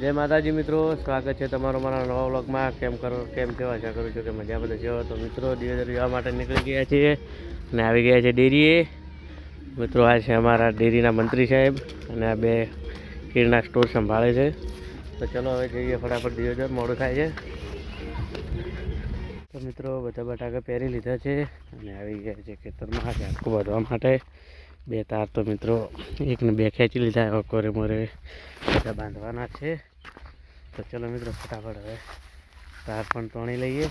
જય માતાજી મિત્રો, સ્વાગત છે તમારો મારા નવા વ્લોગમાં. કેમ કરો, કેમ છો? આશા કરું છું કે મજા બધા છો. તો મિત્રો દિવેદર જવા માટે નીકળી ગયા છીએ અને આવી ગયા છે ડેરીએ. મિત્રો, આ છે અમારા ડેરીના મંત્રી સાહેબ અને આ બે કીરના સ્ટોર સંભાળે છે. તો ચલો હવે જઈએ ફટાફટ દિવેદર મોડું થાય છે. તો મિત્રો, બધા બટાકા પહેરી લીધા છે અને આવી ગયા છે ખેતરમાં ઝાટકું વધવા માટે. બે તાર તો મિત્રો, એકને બે ખેંચી લીધા એવા કોરે મોરે બધા બાંધવાના છે. તો ચલો મિત્રો, ફટાફટ હવે તાર પણ તોણી લઈએ.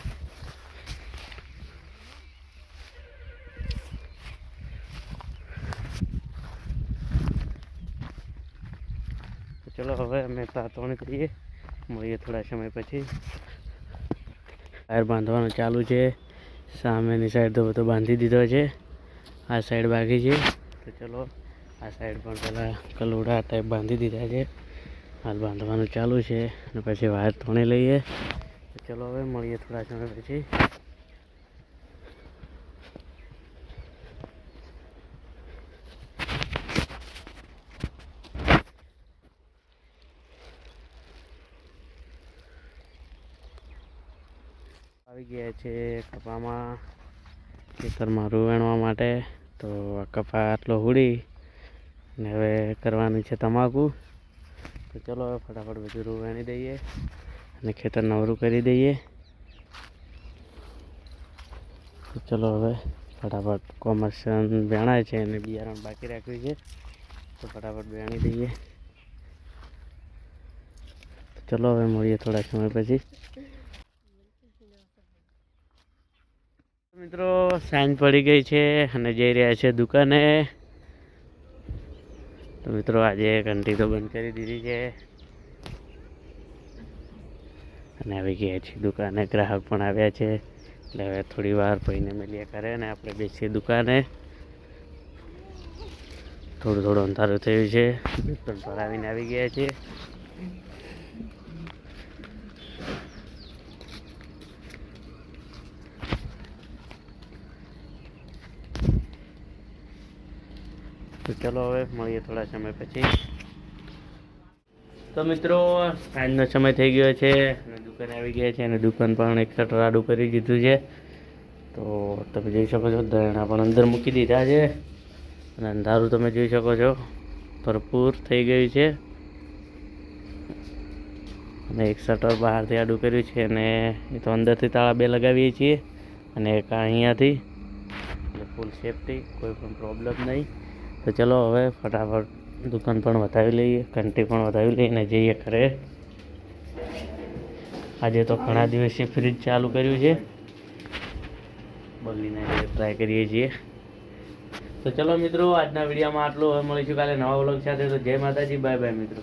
ચલો હવે અમે તાર તોણી કરીએ. મળીએ થોડા સમય પછી. ટાયર બાંધવાનું ચાલુ છે. સામેની સાઈડ તો બધો બાંધી દીધો છે. આ સાઈડ બાકી છે. તો ચલો, આ સાઈડ પણ પેલા કલોડા ટાઈપ બાંધી દીધા છે. હાલ બાંધવાનું ચાલુ છે અને પછી વાયર ધોણી લઈએ. તો ચલો હવે મળીએ થોડા સમય પછી. આવી ગયા છે કપામાં ખેતરમાં રૂ વેણવા માટે. તો આ કપા આટલો હુડી ને હવે કરવાનું છે તમાકુ. તો ચલો હવે ફટાફટ બધું રૂ વેણી દઈએ અને ખેતર નવરું કરી દઈએ. તો ચલો હવે ફટાફટ કોમર્શન વેણાય છે અને બિયારણ બાકી રાખ્યું છે. તો ફટાફટ વેણી દઈએ. ચલો હવે મળીએ થોડા સમય પછી. મિત્રો, સાંજ પડી ગઈ છે અને જઈ રહ્યા છે દુકાને. તો મિત્રો, આજે ઘંટી તો બંધ કરી દીધી છે. અને આવી ગયા છીએ દુકાને. ગ્રાહક પણ આવ્યા છે. એટલે હવે થોડી વાર ભાઈને મળ્યા કરે ને આપણે બેસીએ દુકાને. થોડું થોડું અંધારું થયું છે. પેટ્રોલ ભરાવીને આવી ગયા છે તો ચલો હવે મળીએ થોડા સમય પછી. તો મિત્રો સાંજનો સમય થઈ ગયો છે અને દુકાન આવી ગયા છે અને દુકાન પણ એક રાડું કરી દીધું છે. તો તમે જોઈ શકો છો, દરણા પણ અંદર મૂકી દીધા છે અને અંધારું તમે જોઈ શકો છો. ભરપૂર થઈ ગયું છે. અને એક શટર બહારથી આડું કર્યું છે અને એ તો અંદરથી તાળા બે લગાવીએ છીએ અને એક અહીંયાથી. ફૂલ સેફટી કોઈ પણ પ્રોબ્લેમ નહીં. તો ચલો હવે ફટાફટ દુકાન પણ વધાવી લઈએ, ઘંટી પણ વધાવી લઈએ અને જઈએ ઘરે. આજે તો ઘણા દિવસે ફ્રીજ ચાલુ કર્યું છે. બગડીને ટ્રાય કરીએ છીએ. તો ચલો મિત્રો, આજના વિડીયોમાં આટલું. હવે મળીશું કાલે નવા વ્લોગ સાથે. તો જય માતાજી બાય બાય મિત્રો.